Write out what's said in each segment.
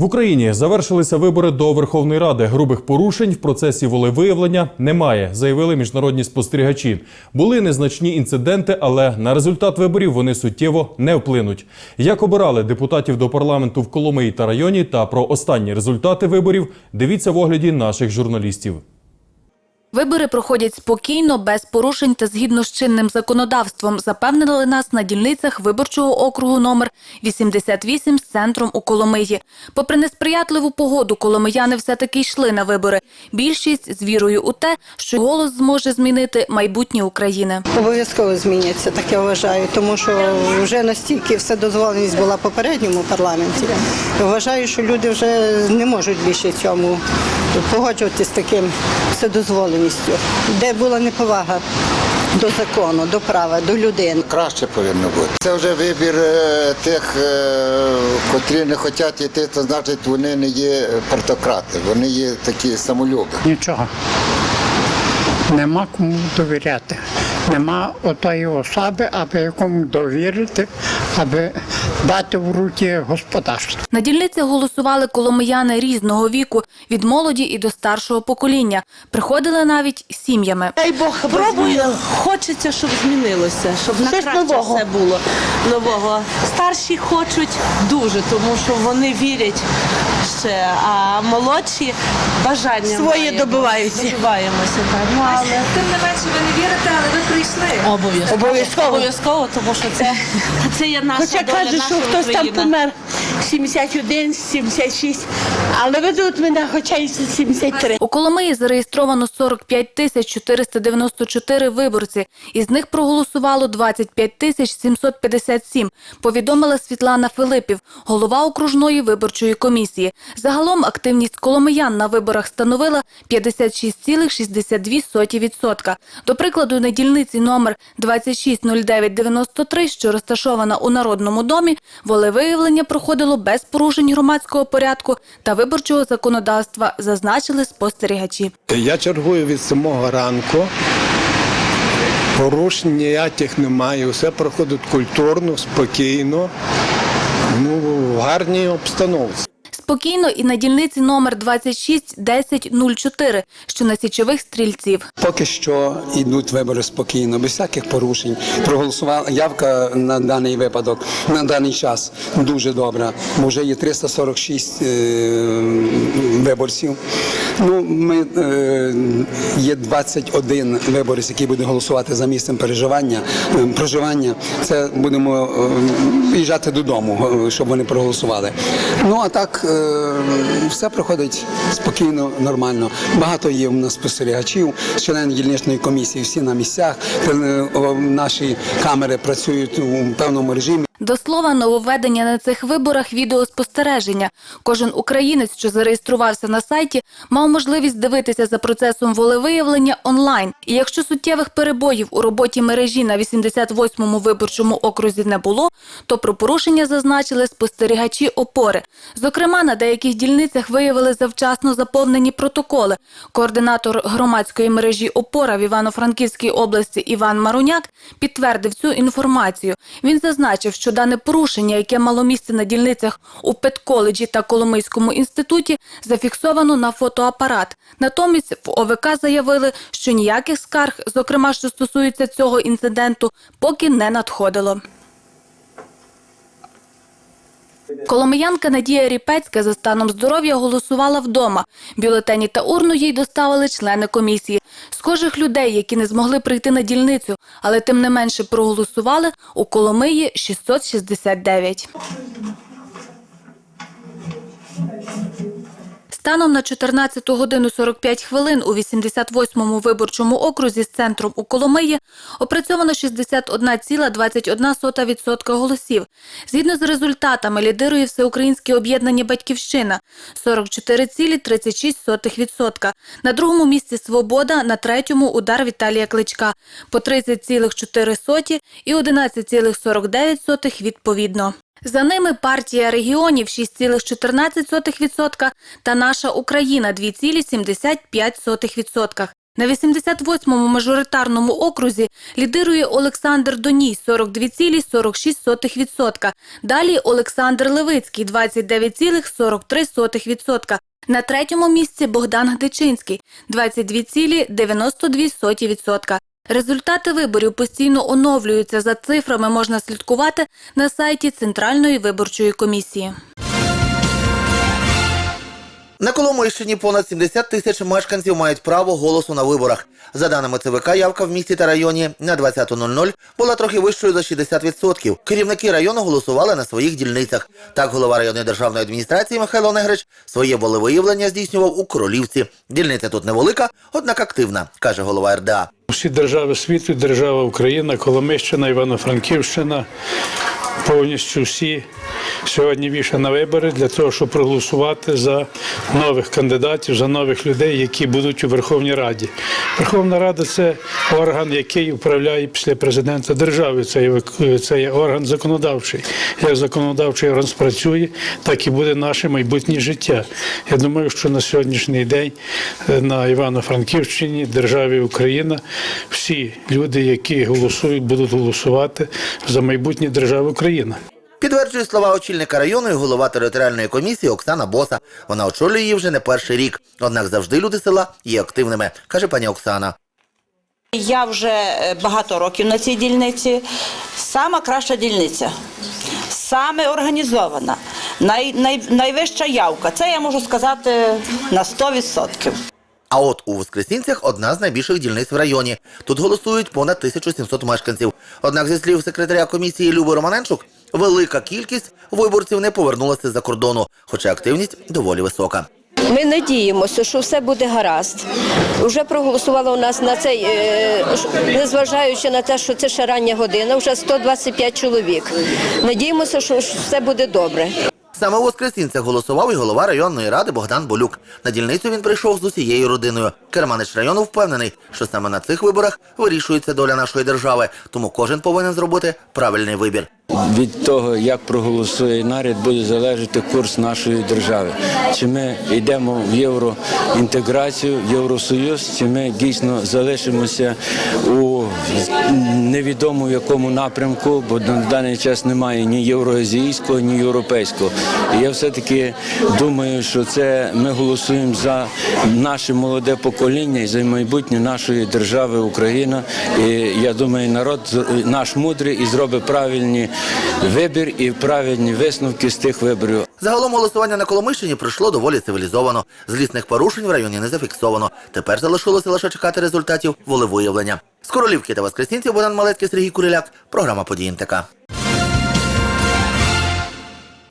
В Україні завершилися вибори до Верховної Ради. Грубих порушень в процесі волевиявлення немає, заявили міжнародні спостерігачі. Були незначні інциденти, але на результат виборів вони суттєво не вплинуть. Як обирали депутатів до парламенту в Коломиї та районі та про останні результати виборів, дивіться в огляді наших журналістів. Вибори проходять спокійно, без порушень та згідно з чинним законодавством, запевнили нас на дільницях виборчого округу номер 88 з центром у Коломиї. Попри несприятливу погоду, коломияни все-таки йшли на вибори. Більшість з вірою у те, що голос зможе змінити майбутнє України. Обов'язково зміняться, так я вважаю, тому що вже настільки вседозволеність була в попередньому парламенті. Вважаю, що люди вже не можуть більше цьому погоджуватися з таким вседозволеністю, де була неповага до закону, до права, до людини. краще повинно бути. Це вже вибір е, тих, е, котрі не хочуть йти, то значить вони не є партократи, вони є такі самолюби. Нічого. Нема кому довіряти. Нема отої особи, аби якому довірити, аби дати в руки господарство. На дільниці голосували коломияни різного віку, від молоді і до старшого покоління. Приходили навіть сім'ями. Дай Бог пробую. Хочеться, щоб змінилося, щоб на краще нового. все було нового. Старші хочуть дуже, тому що вони вірять ще, а молодші бажання Своє маємо. добиваються. Добиваємося, так. Ну, але Тим не менше, ви не вірите, але ви прийшли. обов'язково. Обов'язково. Обов'язково, тому що це, це є наша Хоча доля, каже, наша що хтось там Україна. помер 71, 76, але ведуть мене хоча й 73. У Коломиї зареєстровано 45 тисяч 494 виборці. Із них проголосувало 25 тисяч 757, повідомила Світлана Филипів, голова окружної виборчої комісії. Загалом активність коломиян на виборах становила 56,62%. До прикладу, на дільниці номер 260993, що розташована у Народному домі, волевиявлення проходило без порушень громадського порядку та виборчого законодавства, зазначили спостерігачі. Я чергую від самого ранку. Порушень ніяких немає. Все проходить культурно, спокійно, ну, в гарній обстановці. Спокійно і на дільниці номер 261004, що на січових стрільців. Поки що йдуть вибори спокійно, без всяких порушень. Проголосувала явка на даний випадок, на даний час дуже добра. Може є 346 е, виборців. Ну, ми, е, є 21 виборець, який буде голосувати за місцем переживання, е, проживання. Це будемо е, їжджати додому, е, щоб вони проголосували. Ну а так е, все проходить спокійно, нормально. Багато є у нас спостерігачів, члени дільничної комісії, всі на місцях. Е, Наші камери працюють у певному режимі. До слова, нововведення на цих виборах відеоспостереження. Кожен українець, що зареєструвався на сайті, мав можливість дивитися за процесом волевиявлення онлайн. І якщо суттєвих перебоїв у роботі мережі на 88-му виборчому окрузі не було, то про порушення зазначили спостерігачі опори. Зокрема, на деяких дільницях виявили завчасно заповнені протоколи. Координатор громадської мережі опора в Івано-Франківській області Іван Маруняк підтвердив цю інформацію. Він зазначив, що дане порушення, яке мало місце на дільницях у Петколеджі та Коломийському інституті, зафіксовано на фотоапарат. Натомість в ОВК заявили, що ніяких скарг, зокрема, що стосується цього інциденту, поки не надходило. Коломиянка Надія Ріпецька за станом здоров'я голосувала вдома. Бюлетені та урну їй доставили члени комісії. Схожих людей, які не змогли прийти на дільницю, але тим не менше проголосували, у Коломиї 669. Станом на 14 годину 45 хвилин у 88-му виборчому окрузі з центром у Коломиї опрацьовано 61,21% голосів. Згідно з результатами лідирує всеукраїнське об'єднання «Батьківщина» – 44,36%. На другому місці «Свобода», на третьому – удар Віталія Кличка – по 30,4% і 11,49% відповідно. За ними партія регіонів 6,14% та наша Україна 2,75%. На 88-му мажоритарному окрузі лідирує Олександр Доній 42,46%. Далі Олександр Левицький 29,43%. На третьому місці Богдан Гдичинський 22,92%. Результати виборів постійно оновлюються. За цифрами можна слідкувати на сайті Центральної виборчої комісії. На Коломийщині понад 70 тисяч мешканців мають право голосу на виборах. За даними ЦВК, явка в місті та районі на 20.00 була трохи вищою за 60%. Керівники району голосували на своїх дільницях. Так, голова районної державної адміністрації Михайло Негрич своє волевиявлення здійснював у Королівці. Дільниця тут невелика, однак активна, каже голова РДА. Всі держави світу, держава Україна, Коломищина, Івано-Франківщина, повністю всі сьогодні вийшли на вибори для того, щоб проголосувати за нових кандидатів, за нових людей, які будуть у Верховній Раді. Верховна Рада це орган, який управляє після президента держави. Це є орган законодавчий. Як законодавчий орган спрацює, так і буде наше майбутнє життя. Я думаю, що на сьогоднішній день е, на Івано-Франківщині, державі Україна, всі люди, які голосують, будуть голосувати за майбутнє держави Україна. Підтверджує слова очільника району і голова територіальної комісії Оксана Боса. Вона очолює її вже не перший рік. Однак завжди люди села є активними, каже пані Оксана. Я вже е, багато років на цій дільниці. Сама краща дільниця, саме організована, най, най, найвища явка. Це я можу сказати на 100%. А от у Воскресінцях одна з найбільших дільниць в районі. Тут голосують понад 1700 мешканців. Однак, зі слів секретаря комісії Люби Романенчук, велика кількість виборців не повернулася з-за кордону, хоча активність доволі висока. Ми надіємося, що все буде гаразд. Вже проголосувало у нас на цей, е, незважаючи на те, що це ще рання година, вже 125 чоловік. Надіємося, що все буде добре. Саме у Воскресінця голосував і голова районної ради Богдан Болюк. На дільницю він прийшов з усією родиною. Керманич району впевнений, що саме на цих виборах вирішується доля нашої держави, тому кожен повинен зробити правильний вибір. Від того, як проголосує наряд, буде залежати курс нашої держави. Чи ми йдемо в євроінтеграцію, в Євросоюз, чи ми дійсно залишимося у невідомо якому напрямку, бо на даний час немає ні євроазійського, ні європейського. І я все-таки думаю, що це ми голосуємо за наше молоде покоління і за майбутнє нашої держави Україна. І я думаю, народ наш мудрий і зробить правильні вибір і правильні висновки з тих виборів. Загалом голосування на Коломийщині пройшло доволі цивілізовано. Злісних порушень в районі не зафіксовано. Тепер залишилося лише чекати результатів волевиявлення. З Королівки та Воскресінців Богдан Малецький, Сергій Куриляк. Програма «Події НТК».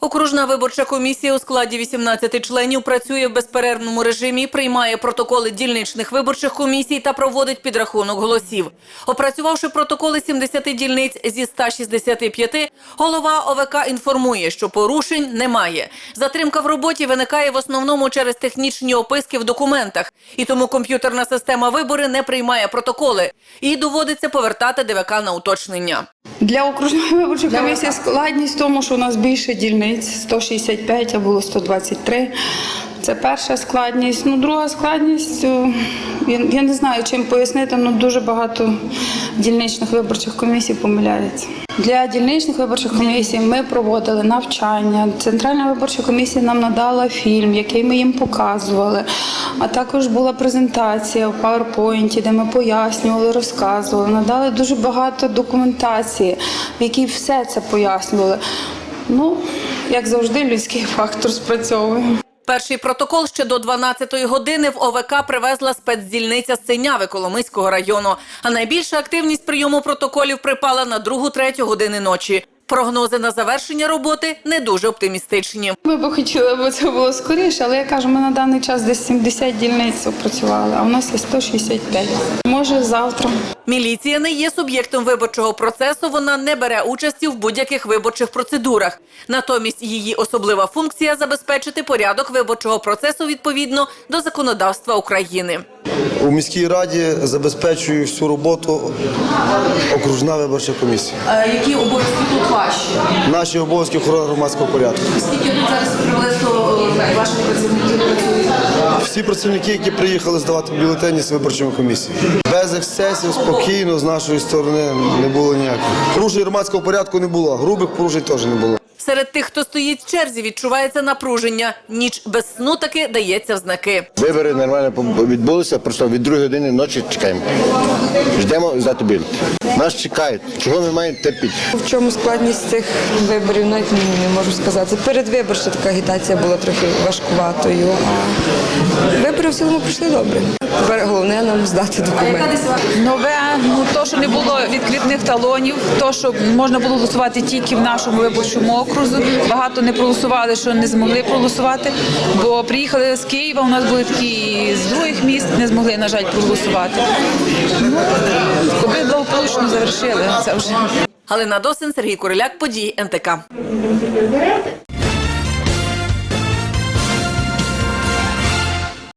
Окружна виборча комісія у складі 18 членів працює в безперервному режимі, приймає протоколи дільничних виборчих комісій та проводить підрахунок голосів. Опрацювавши протоколи 70 дільниць зі 165, голова ОВК інформує, що порушень немає. Затримка в роботі виникає в основному через технічні описки в документах, і тому комп'ютерна система вибори не приймає протоколи. І доводиться повертати ДВК на уточнення. Для окружної виборчої комісії складність в тому, що у нас більше дільниць 165, а було 123. Це перша складність. Ну, друга складність, я, я не знаю, чим пояснити, але дуже багато дільничних виборчих комісій помиляється. Для дільничних виборчих комісій ми проводили навчання. Центральна виборча комісія нам надала фільм, який ми їм показували. А також була презентація в PowerPoint, де ми пояснювали, розказували. Надали дуже багато документації, в якій все це пояснювали. Ну, як завжди, людський фактор спрацьовує. Перший протокол ще до 12-ї години в ОВК привезла спецдільниця Синяви Коломийського району. А найбільша активність прийому протоколів припала на 2-3 години ночі. Прогнози на завершення роботи не дуже оптимістичні. Ми б хотіли, аби це було скоріше, але я кажу, ми на даний час десь 70 дільниць опрацювали, а у нас є 165. Може, завтра. Міліція не є суб'єктом виборчого процесу. Вона не бере участі в будь-яких виборчих процедурах. Натомість її особлива функція забезпечити порядок виборчого процесу відповідно до законодавства України. У міській раді забезпечує всю роботу окружна виборча комісія. Які обов'язки тут ваші? Наші обов'язки охорони громадського порядку. Скільки тут зараз приблизно ваших працівників? Всі працівники, які приїхали здавати бюлетені з виборчими комісіями. Без ексцесів, спокійно, з нашої сторони не було ніяких. Порушень громадського порядку не було, грубих порушень теж не було. Серед тих, хто стоїть в черзі, відчувається напруження. Ніч без сну таки дається в знаки. Вибори нормально відбулися, просто від другої години ночі чекаємо. Ждемо здати бюлетень. Нас чекають. Чого ми маємо терпіти? В чому складність цих виборів, навіть не, не можу сказати. Передвиборча така агітація була трохи важкуватою, вибори в цілому пройшли добре. Тепер головне нам здати документи. Нове, ну то, що не було відкритних талонів, то, що можна було голосувати тільки в нашому виборчому окрузі. Багато не проголосували, що не змогли проголосувати, бо приїхали з Києва, у нас були такі з других міст, не змогли, на жаль, проголосувати. Ну, коли благополучно завершили це вже. Галина Досин, Сергій Куриляк, події НТК.